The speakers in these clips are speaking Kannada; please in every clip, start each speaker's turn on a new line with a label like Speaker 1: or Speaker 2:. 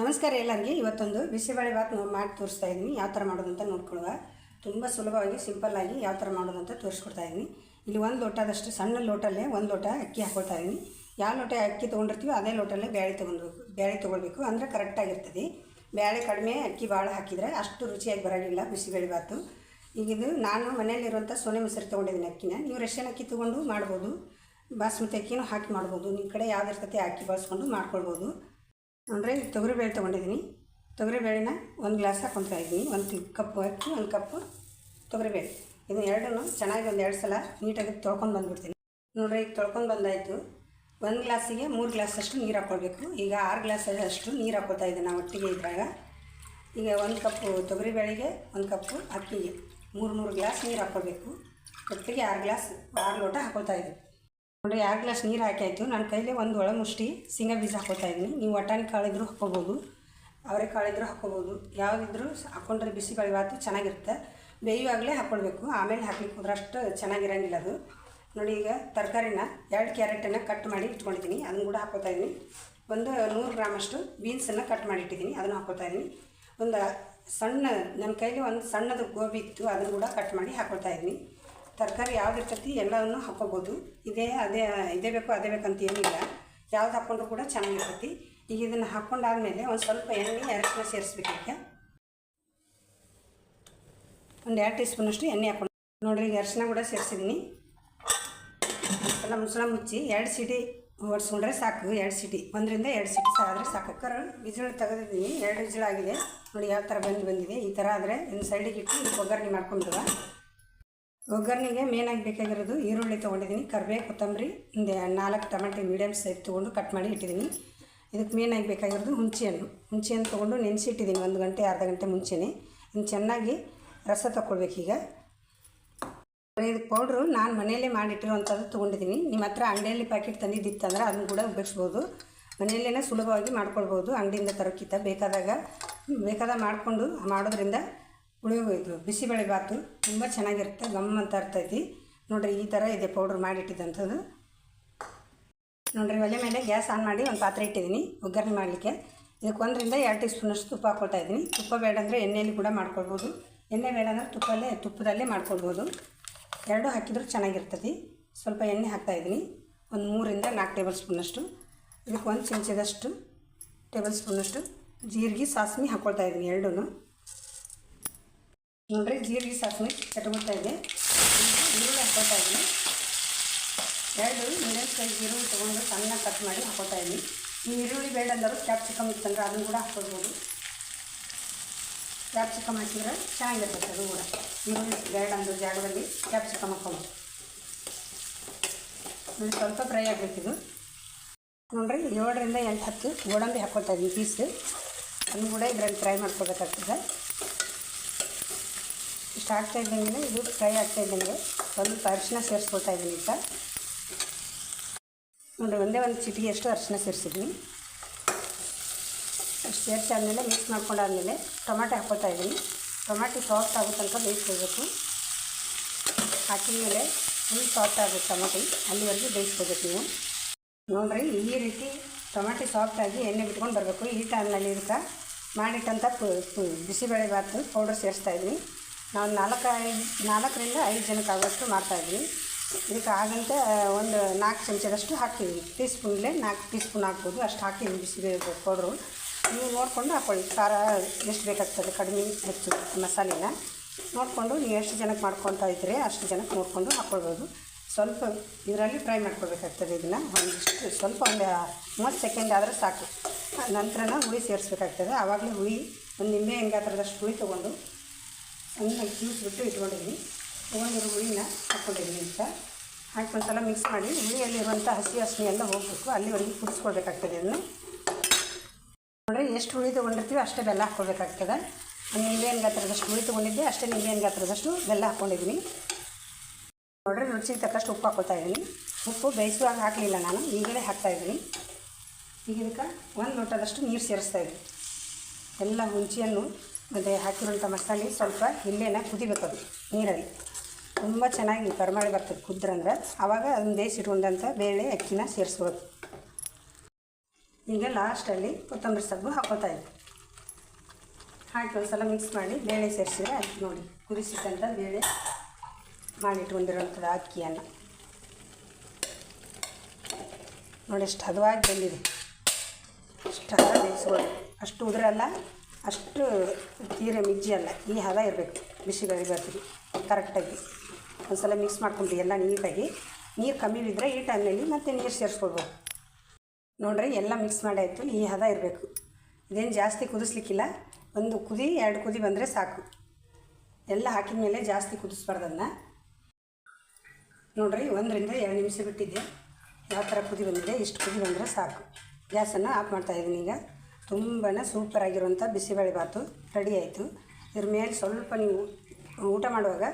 Speaker 1: ನಮಸ್ಕಾರ ಎಲ್ಲರಿಗೆ. ಇವತ್ತೊಂದು ಬಿಸಿಬೇಳೆ ಬಾತ್ ಮಾಡಿ ತೋರಿಸ್ತಾ ಇದ್ದೀನಿ. ಯಾವ ಥರ ಮಾಡೋದು ಅಂತ ನೋಡ್ಕೊಳ್ಳುವ. ತುಂಬ ಸುಲಭವಾಗಿ ಸಿಂಪಲ್ಲಾಗಿ ಯಾವ ಥರ ಮಾಡೋದು ಅಂತ ತೋರಿಸ್ಕೊಡ್ತಾ ಇದ್ದೀನಿ. ಇಲ್ಲಿ ಒಂದು ಲೋಟದಷ್ಟು ಸಣ್ಣ ಲೋಟಲ್ಲೇ ಒಂದು ಲೋಟ ಅಕ್ಕಿ ಹಾಕೊಳ್ತಾ ಇದ್ದೀನಿ. ಯಾವ ಲೋಟ ಅಕ್ಕಿ ತೊಗೊಂಡಿರ್ತೀವಿ ಅದೇ ಲೋಟಲ್ಲೇ ಬೇಳೆ ತೊಗೊಳ್ಬೇಕು ಬೇಳೆ ತೊಗೊಳ್ಬೇಕು. ಅಂದರೆ ಕರೆಕ್ಟಾಗಿರ್ತದೆ ಬೇಳೆ ಕಡಿಮೆ ಅಕ್ಕಿ ಭಾಳ ಹಾಕಿದರೆ ಅಷ್ಟು ರುಚಿಯಾಗಿ ಬರೋದಿಲ್ಲ ಬಿಸಿಬೇಳೆ ಭಾತು ಈಗ ಇದು ನಾನು ಮನೆಯಲ್ಲಿರುವಂಥ ಸೋನೆ ಮೊಸರು ತೊಗೊಂಡಿದ್ದೀನಿ ಅಕ್ಕಿನ. ನೀವು ರೇಷನ್ ಅಕ್ಕಿ ತೊಗೊಂಡು ಮಾಡ್ಬೋದು. ಬಾಸ್ಮತಿ ಅಕ್ಕಿನೂ ಹಾಕಿ ಮಾಡ್ಬೋದು. ನಿಮ್ಮ ಕಡೆ ಯಾವ್ದಿರ್ತೈತೆ ಅಕ್ಕಿ ಬಳಸ್ಕೊಂಡು ಮಾಡ್ಕೊಳ್ಬೋದು. ಅಂದರೆ ತೊಗರಿಬೇಳೆ ತೊಗೊಂಡಿದ್ದೀನಿ. ತೊಗರಿಬೇಳೆನ ಒಂದು ಗ್ಲಾಸ್ ಹಾಕೊತಾ ಇದ್ದೀನಿ. ಒಂದು ಕಪ್ಪು ಅಕ್ಕಿ, ಒಂದು ಕಪ್ಪು ತೊಗರಿಬೇಳೆ ಇದನ್ನ ಎರಡೂ ಚೆನ್ನಾಗಿ ಒಂದು ಎರಡು ಸಲ ನೀಟಾಗಿ ತೊಳ್ಕೊಂಡು ಬಂದುಬಿಡ್ತೀನಿ. ನೋಡ್ರಿ, ಈಗ ತೊಳ್ಕೊಂಡು ಬಂದಾಯಿತು. ಒಂದು ಗ್ಲಾಸಿಗೆ ಮೂರು ಗ್ಲಾಸ್ ಅಷ್ಟು ನೀರು ಹಾಕ್ಕೊಳ್ಬೇಕು. ಈಗ ಆರು ಗ್ಲಾಸ್ ಅಷ್ಟು ನೀರು ಹಾಕ್ಕೊತಾ ಇದ್ದೀನಿ ನಾವು ಒಟ್ಟಿಗೆ ಇದ್ರಾಗ. ಈಗ ಒಂದು ಕಪ್ಪು ತೊಗರಿಬೇಳೆಗೆ ಒಂದು ಕಪ್ಪು ಅಕ್ಕಿಗೆ ಮೂರು ಮೂರು ಗ್ಲಾಸ್ ನೀರು ಹಾಕ್ಕೊಳ್ಬೇಕು. ಒಟ್ಟಿಗೆ ಆರು ಗ್ಲಾಸ್ ಆರು ಲೋಟ ಹಾಕ್ಕೊಳ್ತಾ ಇದ್ದೀನಿ. ನೋಡಿ, ಎರಡು ಗ್ಲಾಸ್ ನೀರು ಹಾಕಾಯಿತು ನನ್ನ ಕೈಲೇ ಒಂದು ಒಳ ಮುಷ್ಟಿ ಶೇಂಗಾ ಬೀಜ ಹಾಕೋತಾ ಇದ್ದೀನಿ ನೀವು ವಟಾಣಿ ಕಾಳಿದ್ರು ಅವರೇ ಅವರೆಕಾಳಿದ್ರು ಹಾಕೋಬೋದು. ಯಾವುದಿದ್ರು ಹಾಕ್ಕೊಂಡ್ರೆ ಬಿಸಿಬೇಳೆ ಭಾತು ಚೆನ್ನಾಗಿರುತ್ತೆ. ಬೇಯುವಾಗಲೇ ಹಾಕ್ಕೊಳ್ಬೇಕು ಆಮೇಲೆ ಹಾಕ್ಲಿಕ್ಕೆ ಹೋದ್ರೆ ಅಷ್ಟು ಚೆನ್ನಾಗಿರಂಗಿಲ್ಲ ಅದು. ನೋಡಿ, ಈಗ ತರಕಾರಿನ ಎರಡು ಕ್ಯಾರೆಟನ್ನು ಕಟ್ ಮಾಡಿ ಇಟ್ಕೊಂಡಿದ್ದೀನಿ. ಅದನ್ನು ಕೂಡ ಹಾಕೋತಾ ಇದ್ದೀನಿ. ಒಂದು ನೂರು ಗ್ರಾಮಷ್ಟು ಬೀನ್ಸನ್ನು ಕಟ್ ಮಾಡಿ ಇಟ್ಟಿದ್ದೀನಿ. ಅದನ್ನು ಹಾಕೋತಾ ಇದ್ದೀನಿ. ಒಂದು ಸಣ್ಣ ನನ್ನ ಕೈಲಿ ಒಂದು ಸಣ್ಣದು ಗೋಬಿ ಇತ್ತು. ಅದನ್ನು ಕೂಡ ಕಟ್ ಮಾಡಿ ಹಾಕೊಳ್ತಾ ಇದ್ದೀನಿ. ತರಕಾರಿ ಯಾವ್ದು ಇರ್ತೈತಿ ಎಲ್ಲವನ್ನು ಹಾಕೋಬೋದು. ಇದೇ, ಅದೇ, ಇದೇ ಬೇಕು, ಅದೇ ಬೇಕಂತ ಏನಿಲ್ಲ. ಯಾವ್ದು ಹಾಕ್ಕೊಂಡ್ರು ಕೂಡ ಚೆನ್ನಾಗಿರ್ತೈತಿ. ಈಗ ಇದನ್ನು ಹಾಕ್ಕೊಂಡಾದ್ಮೇಲೆ ಒಂದು ಸ್ವಲ್ಪ ಎಣ್ಣೆ ಅರಿಶಿನ ಸೇರಿಸ್ಬೇಕೀಗ. ಒಂದು ಎರಡು ಟೀ ಸ್ಪೂನಷ್ಟು ಎಣ್ಣೆ ಹಾಕೊಂಡು ನೋಡ್ರಿ, ಈಗ ಅರಿಶಿನ ಕೂಡ ಸೇರಿಸಿದ್ದೀನಿ ಎಲ್ಲ ಮುಸಳ ಮುಚ್ಚಿ ಎರಡು ಸೀಟಿ ಹೊಡ್ಸ್ಕೊಂಡ್ರೆ ಸಾಕು, ಎರಡು ಸೀಟಿ. ಒಂದರಿಂದ ಎರಡು ಸೀಟಿ ಸಹ ಆದರೆ ಸಾಕು. ಕುಕ್ಕರ್ ವಿಜಿಲ್ ತೆಗೆದಿದ್ದೀನಿ. ಎರಡು ವಿಜಿಲ್ ಆಗಿದೆ ನೋಡಿ, ಯಾವ ಥರ ಬಂದು ಬಂದಿದೆ. ಈ ಥರ ಆದರೆ ಇನ್ನು ಸೈಡಿಗೆ ಇಟ್ಟು ಒಗ್ಗರಣೆ ಮಾಡ್ಕೊಂಡ್ಬಿಡುವ ಒಗ್ಗರಣೆಗೆ ಮೇನಾಗಿ ಬೇಕಾಗಿರೋದು ಈರುಳ್ಳಿ ತೊಗೊಂಡಿದ್ದೀನಿ, ಕರಿಬೇವು, ಕೊತ್ತಂಬರಿ, ಹಿಂದೆ ನಾಲ್ಕು ಟೊಮೆಟೊ ಮೀಡಿಯಮ್ ಸೈಜ್ ತೊಗೊಂಡು ಕಟ್ ಮಾಡಿ ಇಟ್ಟಿದ್ದೀನಿ. ಇದಕ್ಕೆ ಮೇನಾಗಿ ಬೇಕಾಗಿರೋದು ಹುಣಸೆಹಣ್ಣು. ಹುಣಸೆಹಣ್ಣು ತೊಗೊಂಡು ನೆನೆಸಿಟ್ಟಿದ್ದೀನಿ ಒಂದು ಗಂಟೆ, ಅರ್ಧ ಗಂಟೆ ಮುಂಚೆನೇ. ಇನ್ನು ಚೆನ್ನಾಗಿ ರಸ ಈಗ. ಇದು ಪೌಡ್ರು ನಾನು ಮನೆಯಲ್ಲೇ ಮಾಡಿಟ್ಟಿರೋವಂಥದ್ದು ತೊಗೊಂಡಿದ್ದೀನಿ. ನಿಮ್ಮ ಹತ್ರ ಅಂಗಡಿಯಲ್ಲಿ ಪ್ಯಾಕೆಟ್ ತಂದಿದ್ದಿತ್ತಂದ್ರೆ ಅದನ್ನು ಕೂಡ ಉಪಯೋಗಿಸ್ಬೋದು. ಮನೆಯಲ್ಲೇ ಸುಲಭವಾಗಿ ಮಾಡ್ಕೊಳ್ಬೋದು. ಅಂಗಡಿಯಿಂದ ತರೋಕ್ಕಿಂತ ಬೇಕಾದಾಗ ಬೇಕಾದಾಗ ಮಾಡಿಕೊಂಡು ಮಾಡೋದ್ರಿಂದ ಉಳಿಯೋ ಇದು ಬಿಸಿಬೇಳೆ ಭಾತು ತುಂಬ ಚೆನ್ನಾಗಿರುತ್ತೆ, ಗಮ್ ಅಂತ ಇರ್ತೈತಿ ನೋಡಿರಿ ಈ ಥರ ಇದೆ ಪೌಡ್ರ್ ಮಾಡಿಟ್ಟಿದ್ದಂಥದ್ದು ನೋಡಿರಿ ಒಲೆ ಮೇಲೆ ಗ್ಯಾಸ್ ಆನ್ ಮಾಡಿ ಒಂದು ಪಾತ್ರೆ ಇಟ್ಟಿದ್ದೀನಿ, ಒಗ್ಗರಣೆ ಮಾಡಲಿಕ್ಕೆ. ಇದಕ್ಕೆ ಒಂದರಿಂದ ಎರಡು ಟೀ ಸ್ಪೂನಷ್ಟು ತುಪ್ಪ ಹಾಕ್ಕೊಳ್ತಾ ಇದ್ದೀನಿ. ತುಪ್ಪ ಬೇಡ ಅಂದರೆ ಎಣ್ಣೆಯಲ್ಲಿ ಕೂಡ ಮಾಡ್ಕೊಳ್ಬೋದು. ಎಣ್ಣೆ ಬೇಡ ಅಂದರೆ ತುಪ್ಪಲ್ಲೇ, ತುಪ್ಪದಲ್ಲೇ ಮಾಡ್ಕೊಳ್ಬೋದು. ಎರಡು ಹಾಕಿದರೂ ಚೆನ್ನಾಗಿರ್ತದೆ. ಸ್ವಲ್ಪ ಎಣ್ಣೆ ಹಾಕ್ತಾಯಿದ್ದೀನಿ ಒಂದು ಮೂರಿಂದ ನಾಲ್ಕು ಟೇಬಲ್ ಸ್ಪೂನಷ್ಟು. ಇದಕ್ಕೆ ಒಂದು ಚಮಚದಷ್ಟು ಟೇಬಲ್ ಸ್ಪೂನಷ್ಟು ಜೀರಿಗೆ, ಸಾಸಿವೆ ಹಾಕ್ಕೊಳ್ತಾ ಇದ್ದೀನಿ ಎರಡೂ ನೋಡಿರಿ, ಜೀರಿಗೆ ಸಾಸಿವೆ ಕಟ್ಕೊಳ್ತಾ ಇದೆ ಈರುಳ್ಳಿ ಹಾಕೋತಾ ಇದ್ದೀನಿ. ಎರಡು ಮೀಡಿಯಮ್ ಸೈಜ್ ಈರುಳ್ಳಿ ತೊಗೊಂಡು ಸಣ್ಣ ಕಟ್ ಮಾಡಿ ಹಾಕೋತಾ ಇದ್ದೀನಿ. ಈ ಈರುಳ್ಳಿ ಬೇಡ ಅಂದರು ಕ್ಯಾಪ್ಸಿಕಮ್ ಇತ್ತಂದ್ರೆ ಅದನ್ನು ಕೂಡ ಹಾಕ್ಕೊಳ್ಬೋದು ಕ್ಯಾಪ್ಸಿಕಮ್ ಹಾಕಿದ್ರೆ ಚೆನ್ನಾಗಿರ್ತೈತೆ ಅದು ಕೂಡ. ಈರುಳ್ಳಿ ಬೇಡ ಅಂದ ಜಾಗದಲ್ಲಿ ಕ್ಯಾಪ್ಸಿಕಮ್ ಹಾಕ್ಕೊಂಡು ನೋಡಿ, ಸ್ವಲ್ಪ ಫ್ರೈ ಆಗಬೇಕಿದು ನೋಡಿರಿ, ಏಳರಿಂದ ಎಂಟು ಹತ್ತು ಗೋಡಂಬಿ ಹಾಕ್ಕೊಳ್ತಾ ಇದ್ದೀನಿ ಪೀಸ್ ಅದನ್ನು ಕೂಡ ಇದ್ರಲ್ಲಿ ಫ್ರೈ ಮಾಡ್ಕೋಬೇಕಾಗ್ತದೆ ಇಷ್ಟು ಆಗ್ತಾ ಇದ್ದಂಗೆ ಇದು ಫ್ರೈ ಆಗ್ತಾ ಇದ್ದಂಗೆ. ಸ್ವಲ್ಪ ಅರಿಶಿನ ಸೇರಿಸ್ಕೊಳ್ತಾ ಇದ್ದೀನಿ ಈಗ. ನೋಡಿ, ಒಂದೇ ಒಂದು ಚಿಟಿಗೆಯಷ್ಟು ಅರಿಶಿನ ಸೇರಿಸಿದ್ದೀನಿ. ಅಷ್ಟು ಸೇರಿಸಾದ್ಮೇಲೆ ಮಿಕ್ಸ್ ಮಾಡ್ಕೊಂಡಾದ್ಮೇಲೆ ಟೊಮಾಟೊ ಹಾಕ್ಕೊಳ್ತಾ ಇದ್ದೀನಿ. ಟೊಮಾಟೊ ಸಾಫ್ಟ್ ಆಗೋ ತನಕ ಬೇಯಿಸ್ಕೋಬೇಕು ಹಾಕಿದ ಮೇಲೆ ಫುಲ್ ಸಾಫ್ಟ್ ಆಗುತ್ತೆ ಟೊಮಾಟೊ ಅಲ್ಲಿವರೆಗೂ ಬೇಯಿಸ್ಕೋಬೇಕು ನೀವು. ನೋಡಿರಿ, ಈ ರೀತಿ ಟೊಮಾಟೊ ಸಾಫ್ಟಾಗಿ ಎಣ್ಣೆ ಬಿಟ್ಕೊಂಡು ಬರಬೇಕು. ಈ ಟೈಮ್ನಲ್ಲಿ ಇದಕ್ಕೆ ಮಾಡಿಟ್ಟಂಥ ಬಿಸಿಬೇಳೆ ಭಾತು ಪೌಡರ್ ಸೇರಿಸ್ತಾ ಇದ್ದೀನಿ. ನಾವು ನಾಲ್ಕು ಐದು ನಾಲ್ಕರಿಂದ ಐದು ಜನಕ್ಕೆ ಆಗೋಷ್ಟು ಮಾಡ್ತಾಯಿದ್ವಿ ಇದಕ್ಕೆ ಆಗಂತೆ ಒಂದು ನಾಲ್ಕು ಚಮಚದಷ್ಟು ಹಾಕ್ತೀವಿ ಟೀ ಸ್ಪೂನ್ಲೆ ನಾಲ್ಕು ಟೀ ಸ್ಪೂನ್ ಹಾಕ್ಬೋದು. ಅಷ್ಟು ಹಾಕಿ ಬಿಸಿಬೇಳೆ ಪೌಡ್ರು. ನೀವು ನೋಡಿಕೊಂಡು ಹಾಕ್ಕೊಳ್ಳಿ ಖಾರ ಎಷ್ಟು ಬೇಕಾಗ್ತದೆ, ಕಡಿಮೆ, ಹೆಚ್ಚು ಮಸಾಲೆನ. ನೋಡಿಕೊಂಡು ನೀವು ಎಷ್ಟು ಜನಕ್ಕೆ ಮಾಡ್ಕೊತಾ ಇದ್ದರೆ, ಅಷ್ಟು ಜನಕ್ಕೆ ನೋಡಿಕೊಂಡು ಹಾಕ್ಕೊಳ್ಬೋದು ಸ್ವಲ್ಪ ಇದರಲ್ಲಿ ಫ್ರೈ ಮಾಡ್ಕೊಳ್ಬೇಕಾಗ್ತದೆ ಇದನ್ನು. ಒಂದಿಷ್ಟು, ಸ್ವಲ್ಪ ಒಂದು ಮೂವತ್ತು ಸೆಕೆಂಡ್ ಆದರೆ ಸಾಕು. ನಂತರನ ಹುಳಿ ಸೇರಿಸ್ಬೇಕಾಗ್ತದೆ. ಆವಾಗಲೇ ಹುಳಿ, ಒಂದು ನಿಂಬೆ, ಹೆಂಗಾದ್ರದಷ್ಟು ಹುಳಿ ತೊಗೊಂಡು ಸಣ್ಣಗೆ ಜ್ಯೂಸ್ಬಿಟ್ಟು ಇಟ್ಕೊಂಡಿದ್ದೀನಿ ತೊಗೊಂಡಿರೋ ಹುಳಿನ ಹಾಕ್ಕೊಂಡಿದ್ದೀನಿ ಅಂತ ಹಾಕಿ ಮಿಕ್ಸ್ ಮಾಡಿ ಹುಳಿಯಲ್ಲಿರುವಂಥ ಹಸಿ ಹಸಿ ಎಲ್ಲ ಹೋಗಬೇಕು. ಅಲ್ಲಿವರೆಗೆ ಕುದಿಸ್ಕೊಳ್ಬೇಕಾಗ್ತದೆ ಅದನ್ನು ನೋಡಿರಿ, ಎಷ್ಟು ಹುಳಿ ತೊಗೊಂಡಿರ್ತೀವಿ ಅಷ್ಟೇ ಬೆಲ್ಲ ಹಾಕ್ಕೊಳ್ಬೇಕಾಗ್ತದೆ. ಒಂದು ನಿಂಬೆಹಣ್ಣು ಗಾತ್ರದಷ್ಟು ಹುಳಿ ತೊಗೊಂಡಿದ್ದೆ, ಅಷ್ಟೇ ನಿಂಬೆಹಣ್ಣು ಗಾತ್ರದಷ್ಟು ಬೆಲ್ಲ ಹಾಕ್ಕೊಂಡಿದ್ದೀನಿ ನೋಡಿರಿ, ರುಚಿಗೆ ತಕ್ಕಷ್ಟು ಉಪ್ಪು ಹಾಕ್ಕೊಳ್ತಾ ಇದ್ದೀನಿ ಉಪ್ಪು ಬೇಯಿಸುವಾಗ ಹಾಕಲಿಲ್ಲ ನಾನು, ಈಗಲೇ ಹಾಕ್ತಾಯಿದ್ದೀನಿ ಈಗ ಇದಕ್ಕೆ ಒಂದು ಲೋಟದಷ್ಟು ನೀರು ಸೇರಿಸ್ತಾ ಇದ್ದೀನಿ ಎಲ್ಲ ಹುಂಚಿಯನ್ನು ಮತ್ತು ಹಾಕಿರುವಂಥ ಮಸಾಲೆ ಸ್ವಲ್ಪ ಇಲ್ಲೇನ ಕುದಿಬೇಕದು ನೀರಲ್ಲಿ. ತುಂಬ ಚೆನ್ನಾಗಿ ಪರಿಮಳ ಬರ್ತದೆ ಕುದ್ರಂದ್ರೆ. ಆವಾಗ ಅದನ್ನು ಬೇಯಿಸಿಟ್ಕೊಂಡಂಥ ಬೇಳೆ, ಅಕ್ಕಿನ ಸೇರಿಸ್ಬೋದು. ಈಗ ಲಾಸ್ಟಲ್ಲಿ ಕೊತ್ತಂಬರಿ ಸೊಪ್ಪು ಹಾಕೋತಾ ಇದ್ದೆ. ಹಾಕಿ ಒಂದು ಸಲ ಮಿಕ್ಸ್ ಮಾಡಿ ಬೇಳೆ ಸೇರಿಸಿದ್ರೆ ಅಕ್ಕಿ ನೋಡಿ. ಕುದಿಸಿದಂಥ ಬೇಳೆ ಮಾಡಿಟ್ಕೊಂಡಿರೋಂಥದ್ದು ಅಕ್ಕಿಯನ್ನು. ನೋಡಿ, ಎಷ್ಟು ಹದವಾಗಿ ಬಂದಿದೆ. ಅಷ್ಟು ಹದ ಬೇಯಿಸ್ಬೋದು. ಅಷ್ಟು ಉದುರಲ್ಲ. ಅಷ್ಟು ತೀರೆ ಮಿಜ್ಜಿ ಅಲ್ಲ, ಈ ಹದ ಇರಬೇಕು. ಬಿಸಿಬೇಳೆ ಬರ್ತೀವಿ ಕರೆಕ್ಟಾಗಿ. ಒಂದು ಸಲ ಮಿಕ್ಸ್ ಮಾಡ್ಕೊಂಡು ಎಲ್ಲ ನೀಟಾಗಿ. ನೀರು ಕಮ್ಮಿ ಬಿದ್ದರೆ ಈ ಟೈಮ್ನಲ್ಲಿ ಮತ್ತೆ ನೀರು ಸೇರಿಸ್ಕೊಳ್ಬೋದು. ನೋಡ್ರಿ, ಎಲ್ಲ ಮಿಕ್ಸ್ ಮಾಡಾಯಿತು, ಈ ಹದ ಇರಬೇಕು. ಇದೇನು ಜಾಸ್ತಿ ಕುದಿಸ್ಲಿಕ್ಕಿಲ್ಲ. ಒಂದು ಕುದಿ, ಎರಡು ಕುದಿ ಬಂದರೆ ಸಾಕು. ಎಲ್ಲ ಹಾಕಿದ ಮೇಲೆ ಜಾಸ್ತಿ ಕುದಿಸ್ಬಾರ್ದು ಅದನ್ನ ನೋಡ್ರಿ, ಒಂದರಿಂದ ಎರಡು ನಿಮಿಷ ಬಿಟ್ಟಿದ್ದೆ. ಯಾವ ಥರ ಕುದಿ ಬಂದಿದೆ, ಇಷ್ಟು ಕುದಿ ಬಂದರೆ ಸಾಕು. ಗ್ಯಾಸನ್ನು ಆಫ್ ಮಾಡ್ತಾಯಿದ್ದೀನಿ ಈಗ. ತುಂಬಾ ಸೂಪರಾಗಿರುವಂಥ ಬಿಸಿಬೇಳೆ ಬಾತು ರೆಡಿ ಆಯಿತು. ಇದ್ರ ಮೇಲೆ ಸ್ವಲ್ಪ ನೀವು ಊಟ ಮಾಡುವಾಗ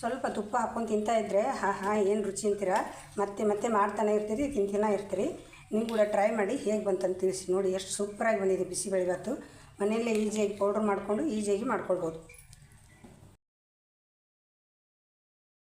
Speaker 1: ಸ್ವಲ್ಪ ತುಪ್ಪ ಹಾಕ್ಕೊಂಡು ತಿಂತಾ ಇದ್ದರೆ ಹಾ ಹಾ ಏನು ರುಚಿ ಅಂತೀರ? ಮತ್ತೆ ಮತ್ತೆ ಮಾಡ್ತಾನೆ ಇರ್ತೀರಿ, ತಿಂತಿನ ಇರ್ತೀರಿ. ನೀವು ಕೂಡ ಟ್ರೈ ಮಾಡಿ ಹೇಗೆ ಬಂತಂತ ತಿಳಿಸಿ. ನೋಡಿ, ಎಷ್ಟು ಸೂಪರಾಗಿ ಬಂದಿದೆ ಬಿಸಿಬೇಳೆ ಬಾತು. ಮನೆಯಲ್ಲೇ ಈಜಿಯಾಗಿ ಪೌಡ್ರ್ ಮಾಡಿಕೊಂಡು ಈಜಿಯಾಗಿ ಮಾಡ್ಕೊಳ್ಬೋದು.